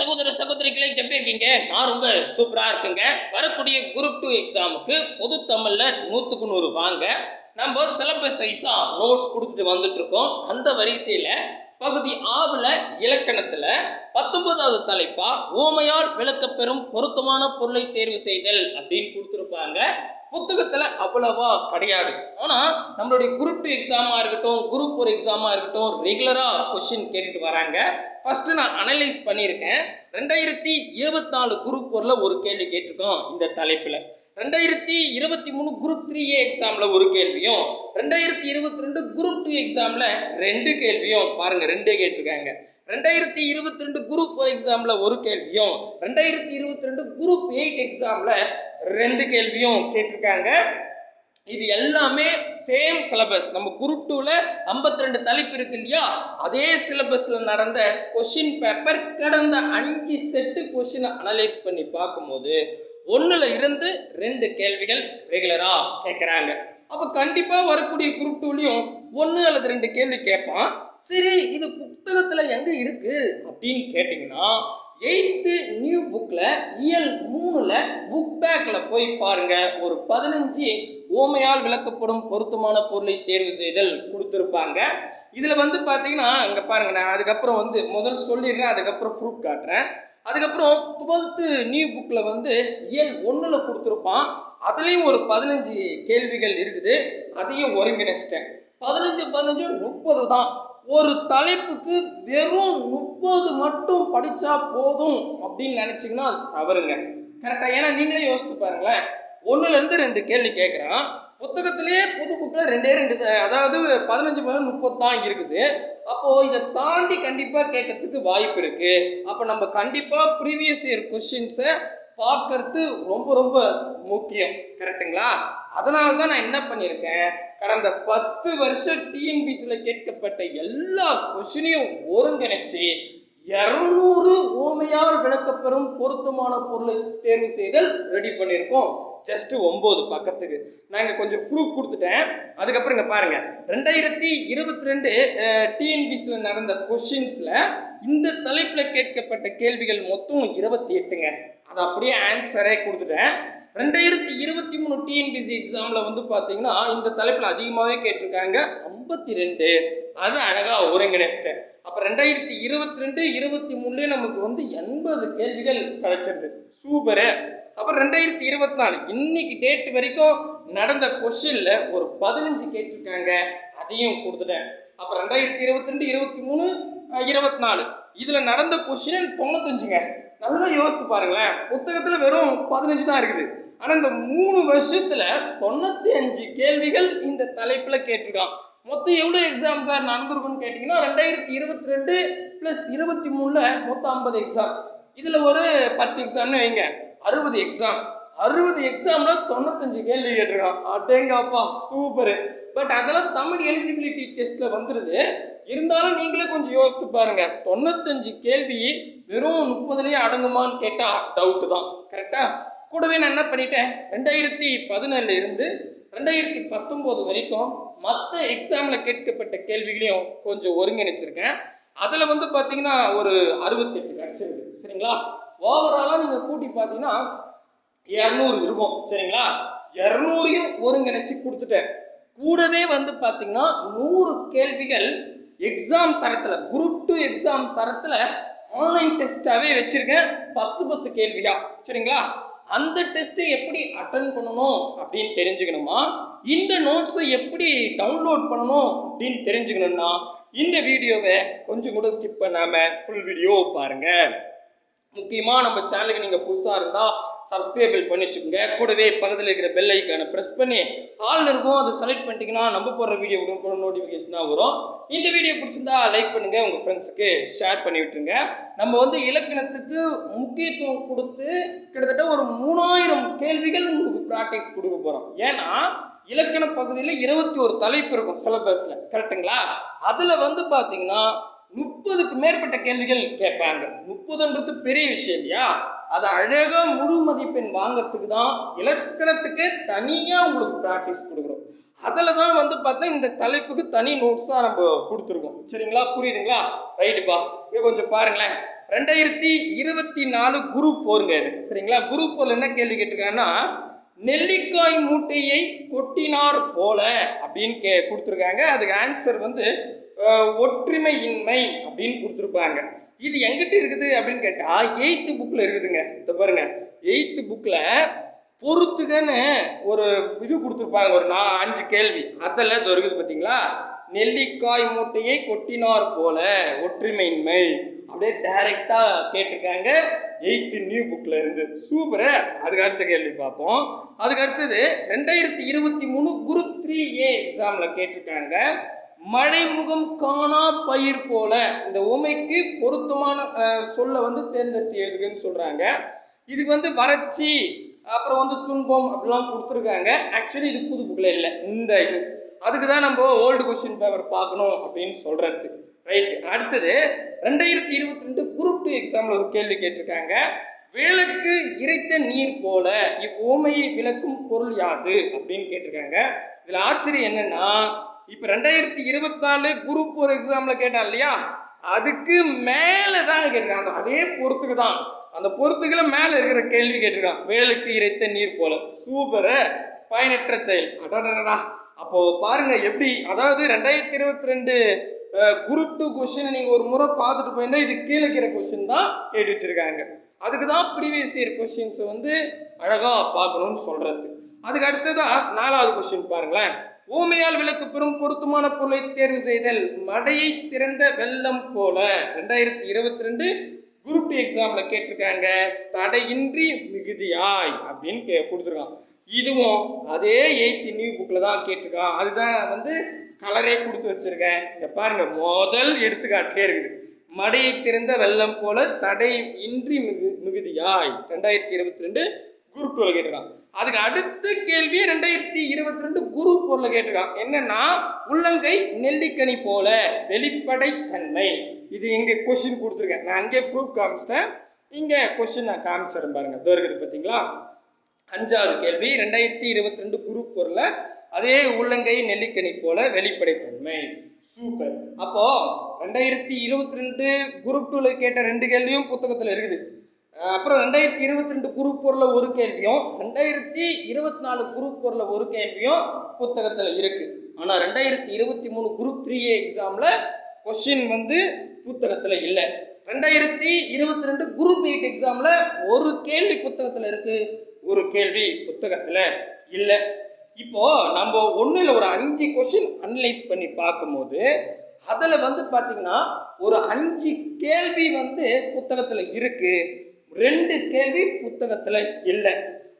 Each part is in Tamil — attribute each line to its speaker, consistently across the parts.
Speaker 1: சகோதர சகோதரிகளை எப்படி இருக்கீங்க? நான் ரொம்ப சூப்பராக இருக்குங்க. வரக்கூடிய குரூப் டூ எக்ஸாமுக்கு பொது தமிழில் நூற்றுக்கு நூறு வாங்க. நம்ம சிலபஸ் வைஸாக நோட்ஸ் கொடுத்துட்டு வந்துட்டு இருக்கோம். அந்த வரிசையில் பகுதி ஆவில் இலக்கணத்தில் பத்தொன்பதாவது தலைப்பா ஓமையால் விளக்கப்பெறும் பொருத்தமான பொருளை தேர்வு செய்தல் அப்படின்னு கொடுத்துருப்பாங்க. புத்தகத்தில் அவ்வளவா கிடையாது. ஆனால் நம்மளுடைய குரூப் டூ எக்ஸாமாக இருக்கட்டும் குரூப் ஃபோர் எக்ஸாமாக இருக்கட்டும் ரெகுலராக கொஷின் கேட்டுட்டு வராங்க. ஃபஸ்ட்டு நான் அனலைஸ் பண்ணியிருக்கேன். ரெண்டாயிரத்தி இருபத்தி நாலு குரூப் ஃபோரில் ஒரு கேள்வி கேட்டிருக்கோம் இந்த தலைப்பில். ரெண்டாயிரத்தி இருபத்தி மூணு குரூப் த்ரீ ஏ எக்ஸாமில் ஒரு கேள்வியும் ரெண்டாயிரத்தி இருபத்தி ரெண்டு குரூப் டூ எக்ஸாமில் ரெண்டு கேள்வியும். பாருங்க ரெண்டே கேட்டிருக்காங்க. ரெண்டாயிரத்தி இருபத்தி ரெண்டு குரூப் ஃபோர் எக்ஸாமில் ஒரு கேள்வியும் ரெண்டாயிரத்தி இருபத்தி ரெண்டு குரூப் எயிட் எக்ஸாமில் ரெண்டு கேள்வியும் கேட்டிருக்காங்க. இது எல்லாமே சேம் சிலபஸ் நம்ம குரூப் டூவில் ஐம்பத்தி ரெண்டு தலைப்பு இருக்கு இல்லையா? அதே சிலபஸில் நடந்த கொஷின் பேப்பர் கடந்த அஞ்சு செட்டு கொஷினை அனலைஸ் பண்ணி பார்க்கும்போது ஒன்றில் இருந்து ரெண்டு கேள்விகள் ரெகுலராக கேட்குறாங்க அப்போ கண்டிப்பாக வரக்கூடிய குரூப் டூலையும் ஒன்று அல்லது ரெண்டு கேள்வி கேட்பான். சரி இது புத்தகத்தில் எங்கே இருக்குது அப்படின்னு கேட்டிங்கன்னா எயித்து நியூ புக்கில் இயல் மூணில் புக் பேக்கில் போய் பாருங்கள் ஒரு பதினஞ்சு ஓமையால் விளக்கப்படும் பொருத்தமான பொருளை தேர்வு செய்தல் கொடுத்துருப்பாங்க. இதில் வந்து பார்த்தீங்கன்னா இங்கே பாருங்க நான் அதுக்கப்புறம் வந்து முதல் சொல்லிடுறேன் அதுக்கப்புறம் ப்ரூஃப் காட்டுறேன். அதுக்கப்புறம் டுவெல்த்து நியூ புக்கில் வந்து இயல் ஒன்றில் கொடுத்துருப்பான். அதுலேயும் ஒரு பதினஞ்சு கேள்விகள் இருக்குது. அதையும் ஒருங்கிணைச்சிட்டேன். பதினஞ்சு பதினஞ்சு முப்பது தான். ஒரு தலைப்புக்கு வெறும் முப்பது மட்டும் படித்தா போதும் அப்படின்னு நினச்சிங்கன்னா அது தவறுங்க. கரெக்டாக ஏன்னா நீங்களே யோசித்து பாருங்களேன். ஒன்றுலேருந்து ரெண்டு கேள்வி கேட்குறான் புத்தகத்திலேயே புது புக்கில் ரெண்டே ரெண்டு த- அதாவது பதினஞ்சு பதினஞ்சு முப்பது தான் இருக்குது. அப்போது இதை தாண்டி கண்டிப்பாக கேட்கறதுக்கு வாய்ப்பு இருக்குது அப்போ நம்ம கண்டிப்பாக ப்ரீவியஸ் இயர் கொஷின்ஸை பார்க்கறது ரொம்ப ரொம்ப முக்கியம். கரெக்ட்டுங்களா அதனால தான் நான் என்ன பண்ணியிருக்கேன்? கடந்த பத்து வருஷம் டிஎன்பிசியில் கேட்கப்பட்ட எல்லா கொஷினையும் ஒருங்கிணைச்சு இரநூறு ஓமையால் விளக்கப்பெறும் பொருத்தமான பொருளை தேர்வு செய்தல் ரெடி பண்ணியிருக்கோம். ஜஸ்ட் ஒம்பது பக்கத்துக்கு. நான் இங்கே கொஞ்சம் ப்ரூஃப் கொடுத்துட்டேன். அதுக்கப்புறம் இங்கே பாருங்க. ரெண்டாயிரத்தி இருபத்தி ரெண்டு டிஎன்பிசியில் நடந்த கொஷின்ஸில் இந்த தலைப்பில் கேட்கப்பட்ட கேள்விகள் மொத்தம் இருபத்தி எட்டுங்க. அது அப்படியே ஆன்சரே கொடுத்துட்டேன். ரெண்டாயிரத்தி இருபத்தி மூணு டிஎன்பிசி எக்ஸாமில் வந்து பார்த்தீங்கன்னா இந்த தலைப்பில் அதிகமாகவே கேட்டிருக்காங்க. ஐம்பத்தி ரெண்டு. அது அழகாக ஒருங்கிணைச்சிட்டேன். அப்போ ரெண்டாயிரத்தி இருபத்தி ரெண்டு இருபத்தி மூணுலேயே நமக்கு வந்து எண்பது கேள்விகள் கிடைச்சிருது. சூப்பரு. அப்புறம் ரெண்டாயிரத்தி இருபத்தி நாலு இன்னைக்கு டேட் வரைக்கும் நடந்த கொஷினில் ஒரு பதினஞ்சு கேட்டிருக்காங்க. அதையும் கொடுத்துட்டேன். அப்போ ரெண்டாயிரத்தி இருபத்தி ரெண்டு இருபத்தி மூணு இருபத்தி நாலு இதில் நடந்த கொஷின் தொண்ணூத்தஞ்சுங்க. நல்லா யோசித்து பாருங்களேன். புத்தகத்தில் வெறும் பதினஞ்சு தான் இருக்குது. ஆனால் இந்த மூணு வருஷத்தில் தொண்ணூற்றி அஞ்சு கேள்விகள் இந்த தலைப்பில் கேட்டிருக்கான். மொத்தம் எவ்வளோ எக்ஸாம் சார் நடந்திருக்குன்னு கேட்டிங்கன்னா ரெண்டாயிரத்தி இருபத்தி ரெண்டு ப்ளஸ் இருபத்தி மூணில் மொத்தம் ஐம்பது எக்ஸாம் இதில் ஒரு பத்து எக்ஸாம்னு வைங்க. அறுபது எக்ஸாம் அறுபது எக்ஸாமில் தொண்ணூத்தஞ்சு கேள்வி கேட்டிருக்கான். அட்டேங்கப்பா சூப்பரு பட் அதெல்லாம் தமிழ் எலிஜிபிலிட்டி டெஸ்ட்டில் வந்துடுது இருந்தாலும் நீங்களே கொஞ்சம் யோசித்து பாருங்க. தொண்ணூத்தஞ்சு கேள்வி வெறும் முப்பதுலேயே அடங்குமான்னு கேட்டால் டவுட்டு தான். கரெக்டாக கூடவே நான் என்ன பண்ணிட்டேன்? ரெண்டாயிரத்தி பதினேழுலேருந்து ரெண்டாயிரத்தி பத்தொம்போது வரைக்கும் மற்ற எக்ஸாமில் கேட்கப்பட்ட கேள்விகளையும் கொஞ்சம் ஒருங்கிணைச்சிருக்கேன். அதில் வந்து பார்த்தீங்கன்னா ஒரு அறுபத்தெட்டு கிடச்சிருக்கு. சரிங்களா? ஓவராலாக நீங்கள் கூட்டி பார்த்தீங்கன்னா இரநூறு இருக்கும். சரிங்களா? இரநூறையும் ஒருங்கிணைச்சு கொடுத்துட்டேன். கூடவே வந்து பார்த்தீங்கன்னா நூறு கேள்விகள் எக்ஸாம் தரத்தில் குரூப் டூ எக்ஸாம் தரத்தில் ஆன்லைன் டெஸ்ட்டாகவே வச்சுருக்கேன். பத்து பத்து கேள்வியா? சரிங்களா? அந்த டெஸ்ட்டை எப்படி அட்டன் பண்ணணும் அப்படின்னு தெரிஞ்சுக்கணுமா? இந்த நோட்ஸை எப்படி டவுன்லோட் பண்ணணும் அப்படின்னு தெரிஞ்சுக்கணும்னா இந்த வீடியோவை கொஞ்சம் கூட ஸ்கிப் பண்ணாமல் ஃபுல் வீடியோ பாருங்கள் முக்கியமாக நம்ம சேனலுக்கு நீங்கள் புதுசாக இருந்தால் சப்ஸ்கிரைபிள் பண்ணி வச்சுக்கோங்க. கூடவே பக்கத்தில் இருக்கிற பெல் ஐக்கானை ப்ரெஸ் பண்ணி ஆல் இருக்கும் அதை செலக்ட் பண்ணிட்டீங்கன்னா நம்ம போடுற வீடியோ கூட நோட்டிஃபிகேஷனாக வரும். இந்த வீடியோ பிடிச்சிருந்தா லைக் பண்ணுங்கள் உங்கள் ஃப்ரெண்ட்ஸுக்கு ஷேர் பண்ணி விட்டுருங்க. நம்ம வந்து இலக்கணத்துக்கு முக்கியத்துவம் கொடுத்து கிட்டத்தட்ட ஒரு மூணாயிரம் கேள்விகள் உங்களுக்கு ப்ராக்டிஸ் கொடுக்க போகிறோம் ஏன்னா இலக்கண பகுதியில் இருபத்தி ஒரு தலைப்பு இருக்கும் சிலபஸில் கரெக்ட்டுங்களா அதில் வந்து பார்த்தீங்கன்னா முப்பதுக்கு மேற்பட்ட கேள்விகள் கேட்பாங்க. முப்பதுன்றது பெரிய விஷயம் இல்லையா? அதை அழகாக முழு மதிப்பெண் வாங்கிறதுக்கு தான் இலக்கணத்துக்கே தனியாக உங்களுக்கு ப்ராக்டிஸ் கொடுக்குறோம் அதில் தான் வந்து பார்த்தா இந்த தலைப்புக்கு தனி நோட்ஸாக நம்ம கொடுத்துருக்கோம். சரிங்களா? புரியுதுங்களா? ரைட்டுப்பா இங்கே கொஞ்சம் பாருங்களேன். ரெண்டாயிரத்தி இருபத்தி நாலு குரூப் ஃபோருங்க இது. சரிங்களா? குரூப் ஃபோரில் என்ன கேள்வி கேட்டிருக்காங்கன்னா நெல்லிக்காய் மூட்டையை கொட்டினார் போல அப்படின்னு கே கொடுத்துருக்காங்க. அதுக்கு ஆன்சர் வந்து ஒற்றுமையின்மை அப்படின்னு கொடுத்துருப்பாங்க. இது எங்கிட்ட இருக்குது அப்படின்னு கேட்டால் எயித்து புக்கில் இருக்குதுங்க. இதை பாருங்க. எயித்து புக்கில் பொறுத்துக்கன்னு ஒரு இது கொடுத்துருப்பாங்க ஒரு நான் அஞ்சு கேள்வி. அதில் இது இருக்குது பார்த்தீங்களா நெல்லிக்காய் மூட்டையை கொட்டினார் போல ஒற்றுமையின்மை அப்படியே டைரக்டா கேட்டிருக்காங்க எயித்து நியூ புக்கில் இருந்து. சூப்பரு. அதுக்கு அடுத்த கேள்வி பார்ப்போம். அதுக்கு அடுத்தது ரெண்டாயிரத்தி இருபத்தி மூணு குரு த்ரீ ஏ எக்ஸாமில் கேட்டிருக்காங்க. மழைமுகம் காணா பயிர் போல இந்த உமைக்கு பொருத்தமான சொல்ல வந்து தேர்ந்தெடுத்து எழுதுகன்னு சொல்றாங்க. இதுக்கு வந்து வறட்சி அப்புறம் வந்து துன்பம் அப்படிலாம் கொடுத்துருக்காங்க. ஆக்சுவலி இது புது புக்கில் இல்லை. இந்த இது. அதுக்கு தான் நம்ம ஓல்டு கொஸ்டின் பேப்பர் பார்க்கணும் அப்படின்னு சொல்றது. ரைட் அடுத்தது ரெண்டாயிரத்தி இருபத்தி ரெண்டு குரூப் டூ எக்ஸாமில் ஒரு கேள்வி கேட்டிருக்காங்க. விளக்கு இறைத்த நீர் போல இவ்வுமையை விளக்கும் பொருள் யாது? அப்படின்னு கேட்டிருக்காங்க. இதில் ஆச்சரியம் என்னன்னா இப்போ ரெண்டாயிரத்தி இருபத்தி நாலு குரூப் ஃபோர் எக்ஸாமில் கேட்டான் இல்லையா? அதுக்கு மேலே தான் கேட்டிருக்காங்க அதே பொறுத்துக்கு தான். அந்த பொறுத்துக்களை மேலே இருக்கிற கேள்வி கேட்டிருக்கான். வேலுக்கு இறைத்த நீர் போல. சூப்பரு. பயனற்ற செயல். அடாடா அப்போ பாருங்க எப்படி அதாவது ரெண்டாயிரத்தி இருபத்தி ரெண்டு குரூப் டூ கொஸ்டின் நீங்கள் ஒரு முறை பார்த்துட்டு போயிருந்தா இது கீழே இருக்கிற கொஸ்டின் தான் கேட்டு வச்சிருக்காங்க. அதுக்கு தான் ப்ரீவியஸ் இயர் கொஸ்டின்ஸ் வந்து அழகாக பார்க்கணும்னு சொல்றது அதுக்கு அடுத்ததா நாலாவது கொஸ்டின் பாருங்களேன். ஊமையால் விளக்கு பெறும் பொருத்தமான பொருளை தேர்வு செய்தல் மடையை திறந்த வெள்ளம் போல. ரெண்டாயிரத்தி இருபத்தி ரெண்டு குரூப் டி எக்ஸாம்ல கேட்டிருக்காங்க. தடையின்றி மிகுதியாய் அப்படின்னு கே கொடுத்துருக்கான். இதுவும் அதே எயித் நியூ புக்கில் தான் கேட்டிருக்கான். அதுதான் வந்து கலரே கொடுத்து வச்சிருக்கேன். இந்த பாருங்க முதல் எடுத்துக்காட்டிலே இருக்குது. மடையை திறந்த வெள்ளம் போல தடை இன்றி மிகு மிகுதியாய். ரெண்டாயிரத்தி இருபத்தி ரெண்டு குரூப் டூவில் கேட்டிருக்கான். அதுக்கு அடுத்த கேள்வி ரெண்டாயிரத்தி இருபத்தி ரெண்டு குரூப் ஃபோரில் கேட்டிருக்கான். என்னன்னா உள்ளங்கை நெல்லிக்கனி போல வெளிப்படை தன்மை இது இங்கே கொஸ்டின் கொடுத்துருக்கேன். நான் அங்கே ப்ரூஃப் காமிச்சிட்டேன். இங்கே கொஸ்டின் நான் காமிச்சிடறேன் பாருங்க. இதோ இருக்குது பார்த்தீங்களா? அஞ்சாவது கேள்வி. ரெண்டாயிரத்தி இருபத்தி ரெண்டு குரூப் ஃபோரில் அதே உள்ளங்கை நெல்லிக்கனி போல வெளிப்படைத்தன்மை. சூப்பர் அப்போ ரெண்டாயிரத்தி இருபத்தி ரெண்டு குரூப் டூவில் கேட்ட ரெண்டு கேள்வியும் புத்தகத்தில் இருக்குது. அப்புறம் ரெண்டாயிரத்தி இருபத்தி ரெண்டு குரூப் ஃபோரில் ஒரு கேள்வியும் ரெண்டாயிரத்தி இருபத்தி நாலு குரூப் ஃபோரில் ஒரு கேள்வியும் புத்தகத்தில் இருக்குது ஆனால் ரெண்டாயிரத்தி இருபத்தி மூணு குரூப் த்ரீ ஏ எக்ஸாமில் கொஸ்டின் வந்து புத்தகத்தில் இல்லை. ரெண்டாயிரத்தி இருபத்தி ரெண்டு குரூப் எயிட் எக்ஸாமில் ஒரு கேள்வி புத்தகத்தில் இருக்குது ஒரு கேள்வி புத்தகத்தில் இல்லை. இப்போ நம்ம ஒன்றில் ஒரு அஞ்சு கொஸ்டின் அனலைஸ் பண்ணி பார்க்கும்போது அதில் வந்து பார்த்திங்கன்னா ஒரு அஞ்சு கேள்வி வந்து புத்தகத்தில் இருக்குது ரெண்டு கேள்வி புத்தகத்தில் இல்லை.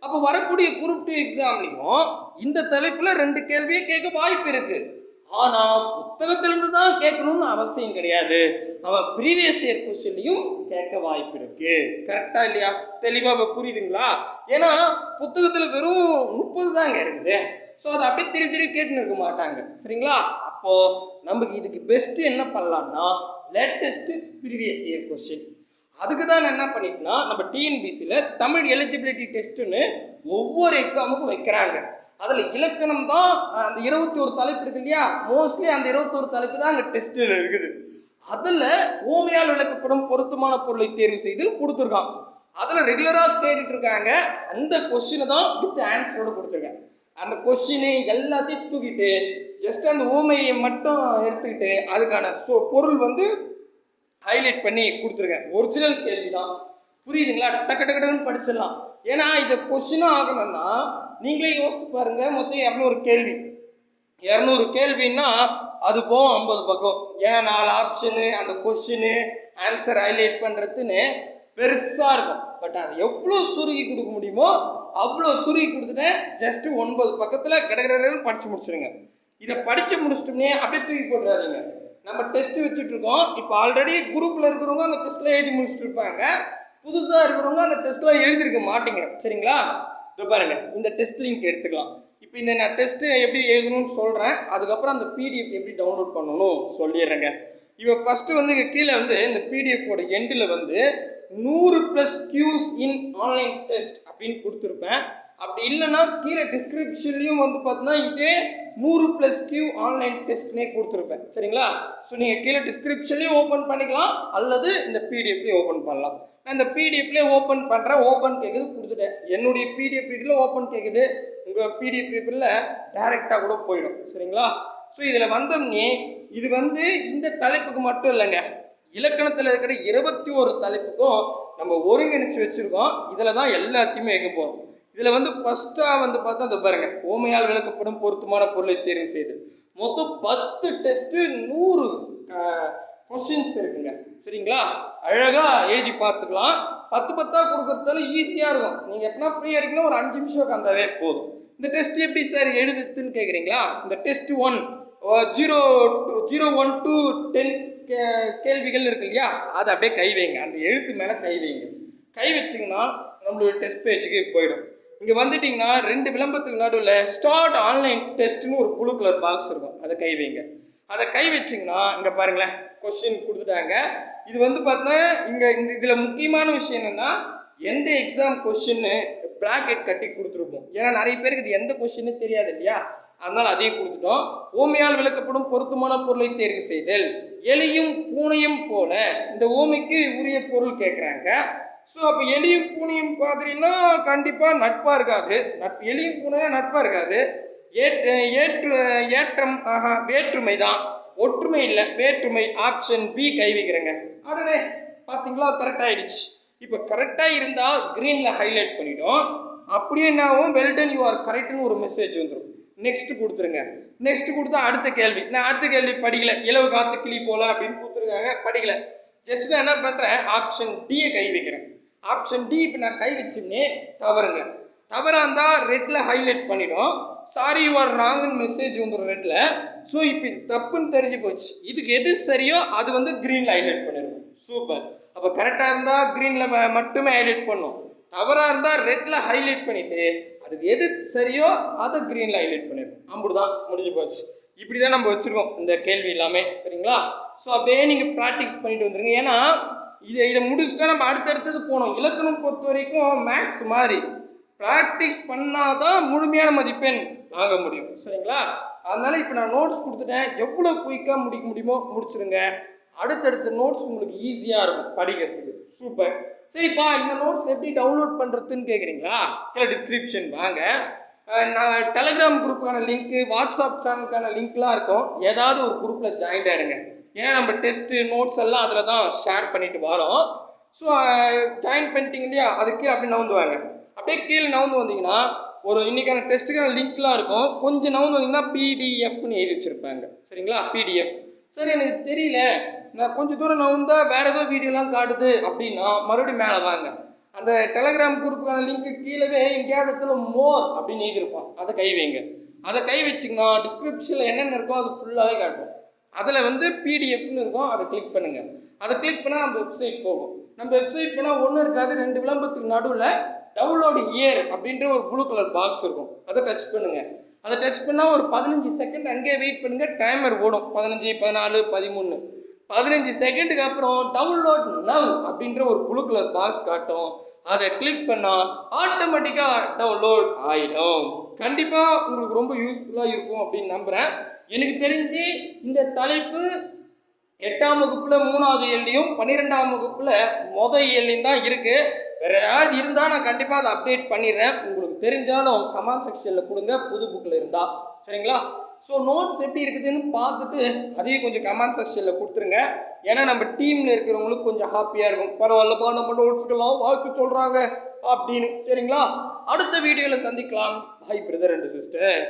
Speaker 1: அப்போ வரக்கூடிய குரூப் டூ எக்ஸாம்லையும் இந்த தலைப்பில் ரெண்டு கேள்வியே கேட்க வாய்ப்பு இருக்கு. ஆனால் புத்தகத்திலிருந்து தான் கேட்கணும்னு அவசியம் கிடையாது. அவன் ப்ரீவியஸ் இயர் கொஸ்டின்லையும் கேட்க வாய்ப்பு இருக்கு. கரெக்டா இல்லையா? தெளிவாக புரியுதுங்களா? ஏன்னா புத்தகத்தில் வெறும் முப்பது தாங்க இருக்குது. ஸோ அதை அப்படியே திருப்பி திருப்பி கேட்டுன்னு இருக்க மாட்டாங்க. சரிங்களா? அப்போது நமக்கு இதுக்கு பெஸ்ட்டு என்ன பண்ணலான்னா லேட்டஸ்ட்டு ப்ரீவியஸ் இயர் கொஸ்டின் அதுக்கு தான் நான் என்ன பண்ணிட்டேன்னா நம்ம டிஎன்பிசியில் தமிழ் எலிஜிபிலிட்டி டெஸ்ட்டுன்னு ஒவ்வொரு எக்ஸாமுக்கும் வைக்கிறாங்க. அதில் இலக்கணம் தான் அந்த இருபத்தி ஒரு தலைப்பு இருக்கு இல்லையா? மோஸ்ட்லி அந்த இருபத்தோரு தலைப்பு தான் அங்கே டெஸ்ட்டில் இருக்குது. அதில் ஓமையால் விளக்கப்படும் பொருத்தமான பொருளை தேர்வு செய்து கொடுத்துருக்கான் அதில் ரெகுலராக தேடிட்டு இருக்காங்க. அந்த கொஸ்டினை தான் வித் ஆன்சரோடு கொடுத்துருக்கேன் அந்த கொஸ்டினு எல்லாத்தையும் தூக்கிட்டு ஜஸ்ட் அந்த ஊமையை மட்டும் எடுத்துக்கிட்டு அதுக்கான சொ- பொருள் வந்து ஹைலைட் பண்ணி கொடுத்துருக்கேன். ஒரிஜினல் கேள்வி தான் புரியுதுங்களா? டக்கு டக்கு டக்குன்னு படிச்சிடலாம். ஏன்னா இது கொஸ்டினும் ஆகணும்னா நீங்களே யோசித்து பாருங்க. மொத்தம் இரநூறு கேள்வி. இரநூறு கேள்வின்னா அது போகும் ஐம்பது பக்கம். ஏன்னா நாலு ஆப்ஷனு அந்த கொஸ்டினு ஆன்சர் ஹைலைட் பண்ணுறதுன்னு பெருசாக இருக்கும். பட் அது எவ்வளோ சுருகி கொடுக்க முடியுமோ அவ்வளோ சுருகி கொடுத்துட்டேன் ஜஸ்ட்டு ஒன்பது பக்கத்தில் கடகடன்னு படித்து முடிச்சிடுங்க இதை படித்து முடிச்சிட்டோம்னே அப்படியே தூக்கி போட்டுறாதீங்க. நம்ம டெஸ்ட் வச்சுட்டு இருக்கோம் இப்போ ஆல்ரெடி குரூப்பில் இருக்கிறவங்க அந்த டெஸ்ட்டில் எழுதி முடிச்சுட்டு இருப்பாங்க புதுசாக இருக்கிறவங்க அந்த டெஸ்ட்லாம் எழுதியிருக்க மாட்டீங்க. சரிங்களா? இதோ பாருங்க. இந்த டெஸ்ட் லிங்க் எடுத்துக்கலாம். இப்போ இந்த நான் டெஸ்ட்டு எப்படி எழுதணும்னு சொல்கிறேன் அதுக்கப்புறம் அந்த பிடிஎஃப் எப்படி டவுன்லோட் பண்ணணும் சொல்லிடுறேங்க. இப்போ ஃபஸ்ட்டு வந்து இங்கே கீழே வந்து இந்த பிடிஎஃபோட எண்டில் வந்து நூறு plus quiz in online test அப்படின்னு கொடுத்துருப்பேன். அப்படி இல்லைன்னா கீழே டிஸ்கிரிப்ஷன்லையும் வந்து பார்த்தீங்கன்னா இதே நூறு ப்ளஸ் கியூ ஆன்லைன் டெஸ்ட்னே கொடுத்துருப்பேன். சரிங்களா? ஸோ நீங்கள் கீழே டிஸ்கிரிப்ஷன்லேயும் ஓப்பன் பண்ணிக்கலாம் அல்லது இந்த பிடிஎஃப்லேயும் ஓப்பன் பண்ணலாம். நான் இந்த பிடிஎஃப்லேயே ஓப்பன் பண்ணுறேன் ஓப்பன் கேட்குது கொடுத்துட்டேன். என்னுடைய பிடிஎஃப் ரீடில் ஓப்பன் கேட்குது உங்கள் பிடிஎஃப் ரீடில் டேரெக்டாக கூட போயிடும். சரிங்களா? ஸோ இதில் வந்தோம்னே இது வந்து இந்த தலைப்புக்கு மட்டும் இல்லைங்க. இலக்கணத்தில் இருக்கிற இருபத்தி ஒரு தலைப்புக்கும் நம்ம ஒருங்கிணைச்சு வச்சுருக்கோம். இதில் தான் எல்லாத்தையுமே வைக்க போகிறோம் இதில் வந்து ஃபஸ்ட்டாக வந்து பார்த்தா அந்த பாருங்கள் ஓமையால் விளக்கப்படும் பொருத்தமான பொருளை தேர்வு செய்து. மொத்தம் பத்து டெஸ்ட்டு நூறு கொஸ்டின்ஸ் இருக்குங்க. சரிங்களா? அழகாக எழுதி பார்த்துக்கலாம். பத்து பத்தாக கொடுக்குறதால ஈஸியாக இருக்கும். நீங்கள் எப்படின்னா ஃப்ரீயாக இருக்கீங்கன்னா ஒரு அஞ்சு நிமிஷம் உட்காந்தாவே போதும். இந்த டெஸ்ட் எப்படி சார் எழுதுதுன்னு கேட்குறீங்களா இந்த test one zero two zero one two ten K கேள்விகள் இருக்கு இல்லையா? அதை அப்படியே கை வைங்க. அந்த எழுத்து மேலே கை வைங்க. கை வச்சிங்கன்னா நம்மளோட டெஸ்ட் பேஜுக்கு போயிடும். இங்கே வந்துட்டிங்கன்னா ரெண்டு விளம்பரத்துக்கு நடுவில் ஸ்டார்ட் ஆன்லைன் டெஸ்ட்னு ஒரு ப்ளூ கலர் பாக்ஸ் இருக்கும். அதை கை வைங்க. அதை கை வச்சிங்கன்னா இங்கே பாருங்களேன் கொஸ்டின் கொடுத்துட்டாங்க. இது வந்து பார்த்தீங்கன்னா இங்கே இந்த இதில் முக்கியமான விஷயம் என்னென்னா எந்த எக்ஸாம் கொஸ்டின்னு ப்ராக்கெட் கட்டி கொடுத்துருப்போம். ஏன்னா நிறைய பேருக்கு இது எந்த கொஸ்டின்னு தெரியாது இல்லையா? அதனால் அதையும் கொடுத்துட்டோம். ஓமையால் விளக்கப்படும் பொருத்தமான பொருளை தேர்வு செய்தல். எலியும் பூனையும் போல இந்த ஓமைக்கு உரிய பொருள் கேட்குறாங்க ஸோ அப்போ எலியும் பூனையும் பார்த்தீங்கன்னா கண்டிப்பாக நட்பாக இருக்காது. நட் எலியும் பூனையும் நட்பாக இருக்காது. ஏற்று ஏற்று ஏற்றம் ஆஹா வேற்றுமை தான். ஒற்றுமை இல்லை. வேற்றுமை ஆப்ஷன் பி கை வைக்கிறேங்க. அடடே பார்த்தீங்களா கரெக்ட் ஆகிடுச்சு இப்போ கரெக்டாக இருந்தால் க்ரீனில் ஹைலைட் பண்ணிடும் அப்படியே என்னவும் வெல்டன் யூ ஆர் கரெக்ட்னு ஒரு மெசேஜ் வந்துடும் நெக்ஸ்ட் கொடுத்துருங்க. நெக்ஸ்ட் கொடுத்தா அடுத்த கேள்வி. நான் அடுத்த கேள்வி படிக்கல. இலவு காத்து கிளி போல அப்படின்னு கொடுத்துருக்காங்க. படிக்கல. ஜஸ்ட் நான் என்ன பண்ணுறேன் ஆப்ஷன் டியை கை வைக்கிறேன். ஆப்ஷன் டி இப்போ நான் கை வச்சுன்னே தவறுங்க. தவறாக இருந்தால் ரெட்டில் ஹைலைட் பண்ணிடும். சாரி யூ ஆர் ராங்னு மெசேஜ் வந்துடும் ரெட்டில் ஸோ இப்போ இது தப்புன்னு தெரிஞ்சு போச்சு. இதுக்கு எது சரியோ அது வந்து க்ரீனில் ஹைலைட் பண்ணிடும் சூப்பர் அப்போ கரெக்டாக இருந்தால் க்ரீனில் மட்டுமே ஹைலைட் பண்ணும். தவறாக இருந்தால் ரெட்டில் ஹைலைட் பண்ணிவிட்டு அதுக்கு எது சரியோ அதை க்ரீனில் ஹைலைட் பண்ணிடும் அப்படிதான் முடிஞ்சு போச்சு. இப்படி தான் நம்ம வச்சுருக்கோம். இந்த கேள்வி எல்லாமே சரிங்களா? ஸோ அப்படியே நீங்கள் ப்ராக்டிஸ் பண்ணிட்டு வந்துருங்க. ஏன்னா இதை இதை முடிச்சுட்டா நம்ம அடுத்தடுத்தது போனோம் இலக்கணம் பொறுத்த வரைக்கும் மேக்ஸ் மாதிரி. ப்ராக்டிஸ் பண்ணாதான் முழுமையான மதிப்பெண் வாங்க முடியும். சரிங்களா? அதனால இப்போ நான் நோட்ஸ் கொடுத்துட்டேன். எவ்வளோ குயிக்காக முடிக்க முடியுமோ முடிச்சிருங்க. அடுத்தடுத்த நோட்ஸ் உங்களுக்கு ஈஸியாக இருக்கும் படிக்கிறதுக்கு. சூப்பர் சரிப்பா இந்த நோட்ஸ் எப்படி டவுன்லோட் பண்ணுறதுன்னு கேட்குறீங்களா சில டிஸ்கிரிப்ஷன் வாங்க. நான் டெலகிராம் குரூப்புக்கான லிங்க்கு வாட்ஸ்அப் சேனலுக்கான லிங்க்லாம் இருக்கும். ஏதாவது ஒரு குரூப்பில் ஜாயின் ஆகிடுங்க ஏன்னா நம்ம டெஸ்ட்டு நோட்ஸ் எல்லாம் அதில் தான் ஷேர் பண்ணிட்டு வரோம். ஸோ ஜாயின் பண்ணிட்டீங்க இல்லையா? அதுக்கு அப்படியே நவுந்து வாங்க. அப்படியே கீழே நவுந்து வந்தீங்கன்னா ஒரு இன்றைக்கான டெஸ்ட்டுக்கான லிங்க்லாம் இருக்கும். கொஞ்சம் நவுந்து வந்தீங்கன்னா பிடிஎஃப்னு எழுதி வச்சுருப்பாங்க. சரிங்களா? பிடிஎஃப் சரி எனக்கு தெரியல. நான் கொஞ்சம் தூரம் நவுந்தால் வேறு ஏதோ வீடியோலாம் காட்டுது அப்படின்னா மறுபடியும் மேலே வாங்க. அந்த டெலகிராம் குரூப்புக்கான லிங்க்கு கீழவே எங்கேயாவது இடத்துல மோர் அப்படின்னு எழுதியிருப்போம் அதை கை வைங்க. அதை கை வச்சிங்கன்னா டிஸ்கிரிப்ஷனில் என்னென்ன இருக்கோ அது ஃபுல்லாகவே காட்டும். அதில் வந்து பிடிஎஃப்னு இருக்கும். அதை கிளிக் பண்ணுங்கள் அதை கிளிக் பண்ணால் நம்ம வெப்சைட் போகும். நம்ம வெப்சைட் போனால் ஒன்றும் இருக்காது. ரெண்டு விளம்பரத்துக்கு நடுவில் டவுன்லோடு இயர் அப்படின்ற ஒரு ப்ளூ கலர் பாக்ஸ் இருக்கும். அதை டச் பண்ணுங்கள் அதை டச் பண்ணால் ஒரு பதினஞ்சு செகண்ட் அங்கேயே வெயிட் பண்ணுங்கள் டைமர் ஓடும். பதினஞ்சு பதினாலு பதிமூணு. பதினஞ்சு செகண்டுக்கு அப்புறம் டவுன்லோட் நவ் அப்படின்ற ஒரு ப்ளூ கலர் பாக்ஸ் காட்டும். அதை கிளிக் பண்ணால் ஆட்டோமேட்டிக்காக டவுன்லோட் ஆகிடும் கண்டிப்பாக உங்களுக்கு ரொம்ப யூஸ்ஃபுல்லாக இருக்கும் அப்படின்னு நம்புகிறேன் எனக்கு தெரிஞ்சு இந்த தலைப்பு எட்டாம் வகுப்பில் மூணாவது இயல்லையும் பன்னிரெண்டாம் வகுப்பில் மொதல் இயல்லையும் தான் இருக்குது வேற ஏதாவது இருந்தால் நான் கண்டிப்பாக அதை அப்டேட் பண்ணிடுறேன். உங்களுக்கு தெரிஞ்சாலும் கமெண்ட் செக்ஷனில் கொடுங்க. புது புக்கில் இருந்தால் சரிங்களா? ஸோ நோட்ஸ் எப்படி இருக்குதுன்னு பார்த்துட்டு அதையும் கொஞ்சம் கமெண்ட் செக்ஷனில் கொடுத்துருங்க. ஏன்னா நம்ம டீமில் இருக்கிறவங்களுக்கு கொஞ்சம் ஹாப்பியாக இருக்கும். பரவாயில்லப்பா நம்ம நோட்ஸ்க்கெல்லாம் வாழ்த்து சொல்கிறாங்க அப்படின்னு. சரிங்களா? அடுத்த வீடியோவில் சந்திக்கலாம். High brother and sister